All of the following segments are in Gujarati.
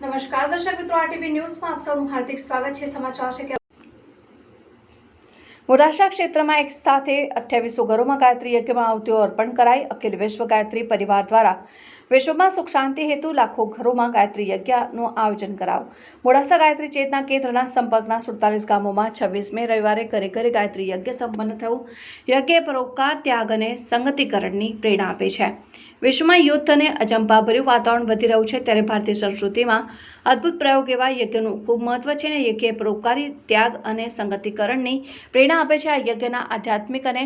નમસ્કાર દર્શક મિત્રો આરટીવી ન્યૂઝમાં આપ સૌનું હાર્દિક સ્વાગત છે. સમાચાર છે કે મોડાસા ક્ષેત્રમાં એક સાથે અઠ્યાવીસો ઘરોમાં ગાયત્રી યજ્ઞમાં આવતીઓ અર્પણ કરાઈ. અખિલ વિશ્વ ગાયત્રી પરિવાર દ્વારા વિશ્વમાં સુખ શાંતિ હેતુ લાખો ઘરોમાં ગાયત્રી યજ્ઞનું આયોજન કરાવ મોડાસા ગાયત્રી ચેતના કેન્દ્રના સંપર્કના સુડતાલીસ ગામોમાં છવ્વીસ મે રવિવારે ઘરે ઘરે ગાયત્રી યજ્ઞ સંપન્ન થયું. યજ્ઞ પરોપકાર, ત્યાગ અને સંગતિકરણની પ્રેરણા આપે છે. વિશ્વમાં યુદ્ધ અને અજંપાભર્યું વાતાવરણ વધી રહ્યું છે ત્યારે ભારતીય સંસ્કૃતિમાં અદ્ભુત પ્રયોગ એવા યજ્ઞનું ખૂબ મહત્વ છે અને યજ્ઞ પરોપકારી, ત્યાગ અને સંગતિકરણની પ્રેરણા આપે છે. આ યજ્ઞના આધ્યાત્મિક અને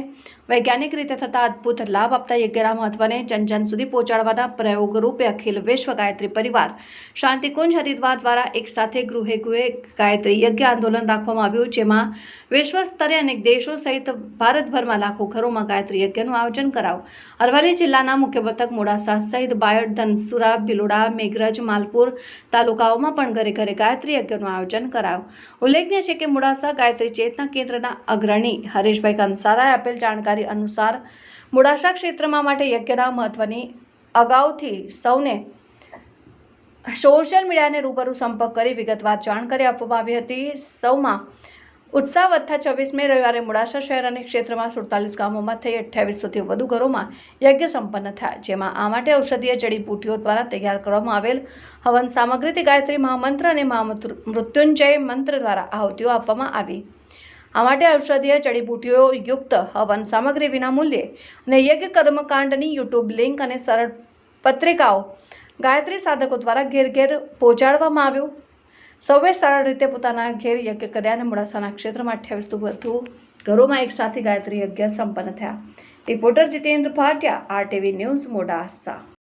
વૈજ્ઞાનિક રીતે થતા અદ્ભુત લાભ આપતા યજ્ઞના મહત્વને જન જન સુધી પહોંચાડવાના પ્રયોગ રૂપે અખિલ વિશ્વ ગાયત્રી પરિવાર શાંતિકુંજ હરિદ્વાર દ્વારા એક સાથે ગૃહે ગૃહે ગાયત્રી યજ્ઞ આંદોલન રાખવામાં આવ્યું, જેમાં વિશ્વ સ્તરે અનેક દેશો સહિત ભારતભરમાં લાખો ઘરોમાં ગાયત્રી યજ્ઞનું આયોજન કરાવ અરવલ્લી જિલ્લાના મુખ્ય મથક મોડાસા સહિત બાયડ, ધનસુરા, ભિલોડા, મેઘરજ, માલપુર તાલુકાઓમાં પણ ઘરે ઘરે ગાયત્રી યજ્ઞનું આયોજન કરાયું. ઉલ્લેખનીય છે કે મોડાસા ગાયત્રી ચેતના કેન્દ્રના અગ્રણી હરેશભાઈ કંસારાએ આપેલ જાણકારી અનુસાર મોડાસા ક્ષેત્રમાં માટે યજ્ઞના મહત્વની અગાઉથી સૌને સોશિયલ મીડિયાને રૂબરૂ સંપર્ક કરી વિગતવાર જાણકારી આપવામાં આવી હતી. સૌમાં ઉત્સાહ વધતા છવ્વીસ મે રવિવારે મોડાસા શહેર અને ક્ષેત્રમાં સુડતાલીસ ગામોમાં થઈ અઠ્યાવીસોથી વધુ ઘરોમાં યજ્ઞ સંપન્ન થયા, જેમાં આ માટે ઔષધીય જડીબૂટીઓ દ્વારા તૈયાર કરવામાં આવેલ હવન સામગ્રીથી ગાયત્રી મહામંત્ર અને મહામૃત્યુંજય મંત્ર દ્વારા આહુતિઓ આપવામાં આવી. આ માટે ઔષધીય જડીબુટીઓ યુક્ત હવન સામગ્રી વિના મૂલ્યે અને યજ્ઞ કર્મકાંડની યુટ્યુબ લિંક અને સરળ પત્રિકાઓ ગાયત્રી સાધકો દ્વારા ઘેર ઘેર પહોંચાડવામાં આવ્યું. સૌએ સરળ રીતે પોતાના ઘેર યજ્ઞ કર્યા અને મોડાસાના ક્ષેત્રમાં અઠ્યાવીસથી વધુ ઘરોમાં એકસાથે ગાયત્રી યજ્ઞ સંપન્ન થયા. Reporter Jitendra Bhatia, RTV news, Modasa.